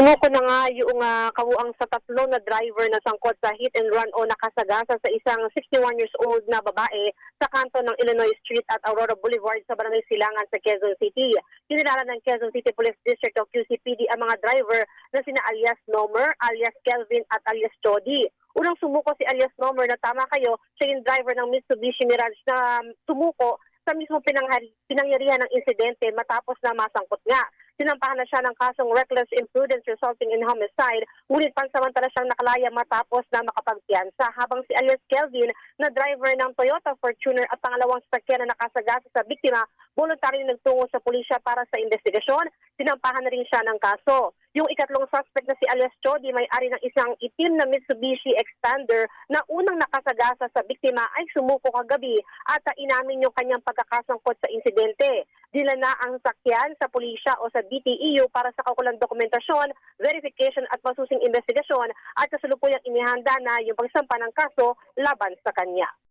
Sumuko na nga yung uh, kawuang sa tatlo na driver na sangkot sa hit and run o nakasagasa sa isang 61 years old na babae sa kanto ng Illinois Street at Aurora Boulevard sa Barangay Silangan sa Quezon City. Kinilala ng Quezon City Police District o QCPD ang mga driver na sina alias Nomer, alias Kelvin at alias Jody. Unang sumuko si alias Nomer na tama kayo, siya yung driver ng Mitsubishi Mirage na um, sumuko sa mismo pinangyarihan ng insidente matapos na masangkot nga. Sinampahan na siya ng kasong reckless imprudence resulting in homicide, ngunit pansamantala siyang nakalaya matapos na makapagpiyansa habang si alias Kelvin na driver ng Toyota Fortuner at pangalawang sasakyan na nakasagasa sa biktima, voluntaryo nagtungo sa pulisya para sa investigasyon, sinampahan na rin siya ng kaso. Yung ikatlong suspect na si alias Jody may-ari ng isang itim na Mitsubishi Expander na unang nakasagasa sa biktima ay sumuko kagabi at inamin yung kanyang pagkakasangkot sa insidente. Dila na ang sakyan sa pulisya o sa DTEU para sa kaukulang dokumentasyon, verification at masusing investigasyon at kasalukuyang inihanda na yung pagsampa ng kaso laban sa kanya.